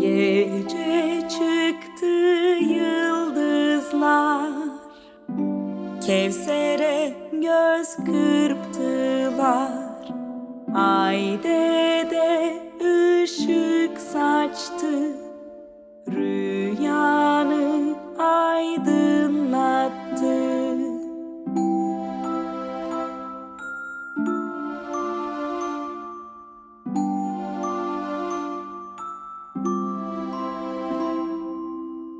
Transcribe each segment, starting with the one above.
Gece çıktı yıldızlar. Kevser'e göz kırptılar. Ay de ışık saçtı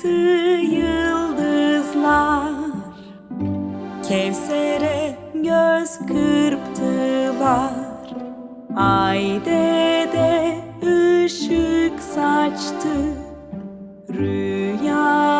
çıktı yıldızlar. Kevser'e göz kırptılar. Ay de ışık saçtı. Rüyanı